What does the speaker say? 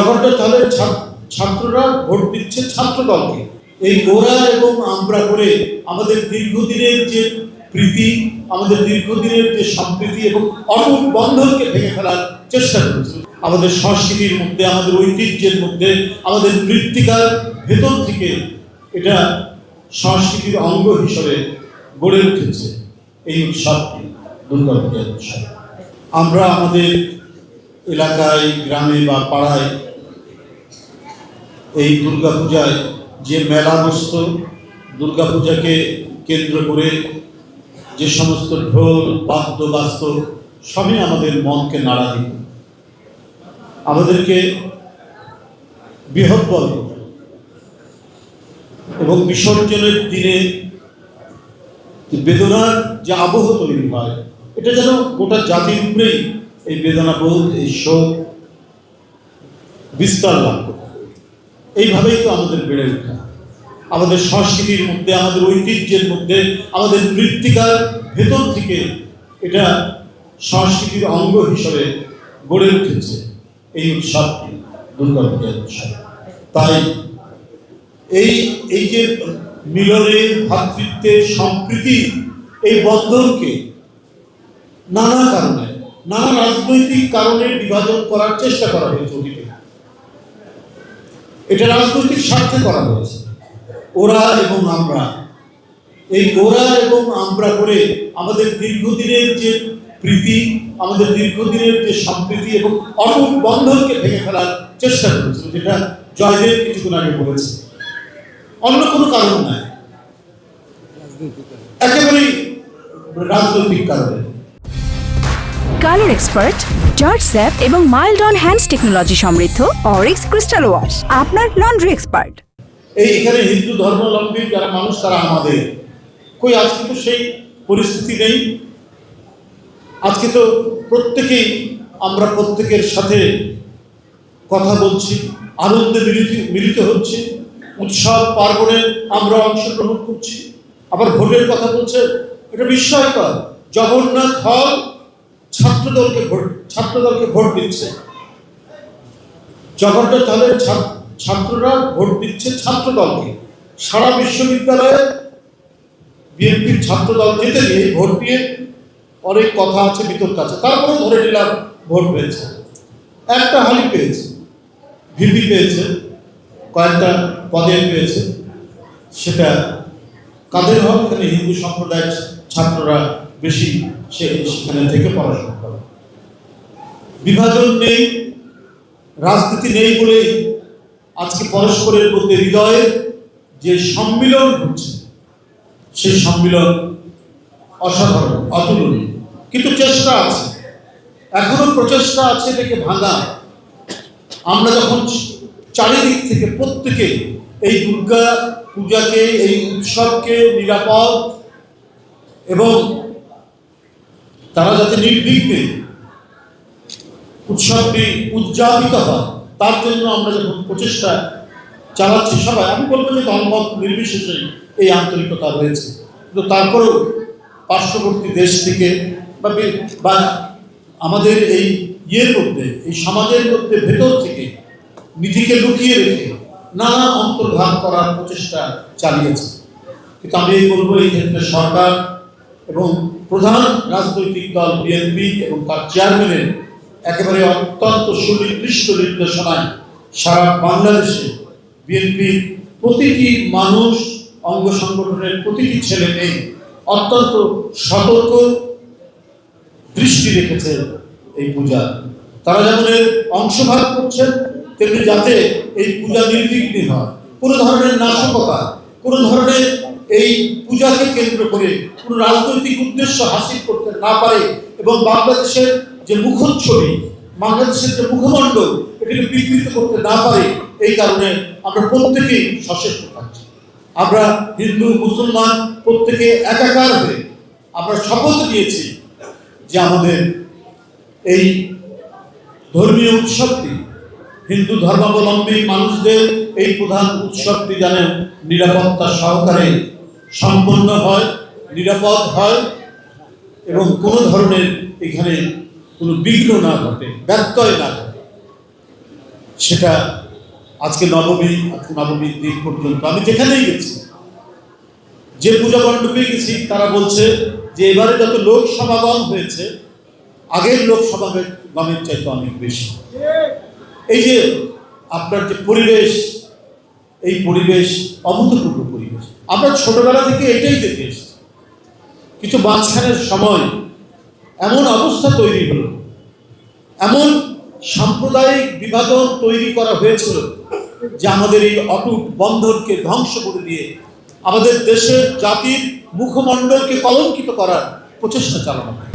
হলের ছাত্র- ছাত্ররা ভোট দিচ্ছে ছাত্র দলকে এই গোড়া এবং আমরা করে আমাদের দীর্ঘদিনের যে প্রীতি, আমাদের দীর্ঘদিনের যে সম্প্রীতি এবং অটুট বন্ধনকে ভেঙে ফেলার চেষ্টা করেছে। আমাদের সংস্কৃতির মধ্যে, আমাদের ঐতিহ্যের মধ্যে, আমাদের মৃত্তিকার ভেতর থেকে এটা সংস্কৃতির অঙ্গ হিসেবে গড়ে উঠেছে। এই উৎসবটি দুর্গা পূজার উৎসব। আমরা আমাদের এলাকায়, গ্রামে বা পাড়ায় এই দুর্গাপূজায় যে মেলা বসত, দুর্গাপূজাকে কেন্দ্র করে যে সমস্ত ঢোল, বাদ্য বাস্ত সবই আমাদের মনকে নাড়া দিত আমাদেরকে বৃহৎ বল এবং বিসর্জনের দিনে বেদনার যে আবহ তৈরি হয়, এটা যেন গোটা জাতির উপরেই এই বেদনাবোধ, এই শোক, বিস্তার লাভ হবে। এইভাবেই তো আমাদের বেড়ে ওঠা। আমাদের সংস্কৃতির মধ্যে, আমাদের ঐতিহ্যের মধ্যে, আমাদের মৃত্তিকার ভেতর থেকে এটা সংস্কৃতির অঙ্গ হিসেবে গড়ে উঠেছে এই উৎসবটি, দুর্গা পূজার উৎসব। তাই এই এই যে মিলনে ভ্রাতৃত্বের সম্প্রীতি, এই বন্ধনকে নানা কারণে, নানা রাজনৈতিক কারণে বিভাজন করার চেষ্টা করা হয়েছে অতীতে। এটা রাজনৈতিক স্বার্থে করা হয়েছে। ওরা এবং আমরা। এই ওরা এবং আমরা করে আমাদের দীর্ঘদিনের যে প্রীতি, আমাদের দীর্ঘদিনের যে সম্প্রীতি এবং অটুট বন্ধনকে ভেঙে ফেলার চেষ্টা করেছিল, যেটা জয়দেব কিছুক্ষণ আগে বলেছে। অন্য কোনো কারণ নাই। একেবারেই রাজনৈতিক কারণে। কালার এক্সপার্ট জর্জ স্যাপ এবং মাইল্ড অন হ্যান্ডস টেকনোলজি সমৃদ্ধ অরিক্স ক্রিস্টাল ওয়াশ, আপনার লন্ড্রি এক্সপার্ট। এই এখানে হিন্দু ধর্মাবলম্বী যারা মানুষ, তারা আমাদের। কই, আজকে তো সেই পরিস্থিতি নেই। আজকে তো প্রত্যেকেই আমরা প্রত্যেকের সাথে কথা বলছি, আনন্দে মিলিত মিলিত হচ্ছে, উৎসব পার্বণে আমরা অংশগ্রহণ করছি। আবার ভোটের কথা বলছে, এটা বিস্ময়কর। জগন্নাথ হল ছাত্রদলকে ভোট ছাত্রদলকে ভোট দিচ্ছে। হলের ছাত্র- ছাত্ররা ভোট দিচ্ছে ছাত্র দলকে সারা বিশ্ববিদ্যালয়ে বিএনপির ছাত্র দল জিতে গিয়ে ভোট দিয়ে অনেক কথা আছে, বিতর্ক আছে। তারপরে ধরে নিলাম ভোট পেয়েছে। একটা হালি পেয়েছে, ভিপি পেয়েছে, কয়েকটা পদে পেয়েছে। সেটা কাদের হবে এখানে হিন্দু সম্প্রদায়ের ছাত্ররা বেশি সে সেখানে থেকে পড়াশোনা করে। বিভাজন নেই, রাজনীতি নেই বলেই আজকে পরস্পরের মধ্যে হৃদয়ের যে সম্মিলন হচ্ছে সেই সম্মিলন অসাধারণ, অতুলনীয়। কিন্তু চেষ্টা আছে। এখনও প্রচেষ্টা আছে এটাকে ভাঙা। আমরা যখন চারিদিক থেকে প্রত্যেকে এই দুর্গা পূজাকে, এই উৎসবকে নিরাপদ এবং তারা যাতে নির্বিঘ্নে উৎসবটি উদযাপিত হয়, তার জন্য আমরা যখন প্রচেষ্টা চালাচ্ছি সবাই, আমি বলব যে ধর্মমত নির্বিশেষে এই আন্তরিকতা রয়েছে। কিন্তু তারপরেও পার্শ্ববর্তী দেশ থেকে বা আমাদের এই ইয়ের মধ্যে, এই সমাজের মধ্যে ভেতর থেকে নিজেকে লুকিয়ে রেখে নানা অন্তর্ঘাত করার প্রচেষ্টা চালিয়েছে। কিন্তু আমি এই বলব, এই ক্ষেত্রে সরকার এবং প্রধান রাজনৈতিক দল বিএনপি এবং তার চেয়ারম্যানের একেবারে অত্যন্ত সুনির্দিষ্ট নির্দেশনায় সারা বাংলাদেশে বিএনপির প্রতিটি মানুষ, অঙ্গ সংগঠনের প্রতিটি ছেলে মেয়ে অত্যন্ত সতর্ক দৃষ্টি রেখেছে এই পূজা। তারা যেমন অংশভাগ করছেন, তেমনি যাতে এই পূজা নির্বিঘ্নে হয়। কোনো ধরনের নাশকতা, কোনো ধরনের এই পূজাকে কেন্দ্র করে কোনো রাজনৈতিক উদ্দেশ্য হাসিল করতে না পারে এবং বাংলাদেশের যে মুখচ্ছবি, বাংলাদেশের যে মুখমণ্ডল, এটাকে বিকৃত করতে না পারে, এই কারণে আমরা প্রত্যেকেই সচেষ্ট থাকছি। আমরা হিন্দু, মুসলমান প্রত্যেকে একাকার হয়ে আমরা শপথ নিয়েছি যে আমাদের এই ধর্মীয় উৎসবটি, হিন্দু ধর্মাবলম্বী মানুষদের এই প্রধান উৎসবটি যেন নিরাপত্তা সহকারে সম্পন্ন হয়, নিরাপদ হয় এবং কোনো ধরনের এখানে কোনো বিঘ্ন না ঘটে, ব্যত্যয় না ঘটে। সেটা আজকে নবমী, আজকে নবমীর দিন পর্যন্ত আমি যেখানেই গেছি, যে পূজা মণ্ডপে গেছি, তারা বলছে যে এবারে যত লোক সমাগম হয়েছে, আগের লোক সমাগমের চাইতে অনেক বেশি। এই যে আপনার যে পরিবেশ, এই পরিবেশ অভূতপূর্ব পরিবেশ। আমরা ছোটবেলা থেকে এটাই দেখে এসেছি। কিন্তু মাঝখানের সময় এমন অবস্থা তৈরি হলো। এমন সাম্প্রদায়িক বিভাজন তৈরি করা হয়েছিল যে আমাদের এই অটুট বন্ধনকে ধ্বংস করে দিয়ে আমাদের দেশের জাতির মুখমণ্ডলকে কলঙ্কিত করার প্রচেষ্টা চালানো হয়।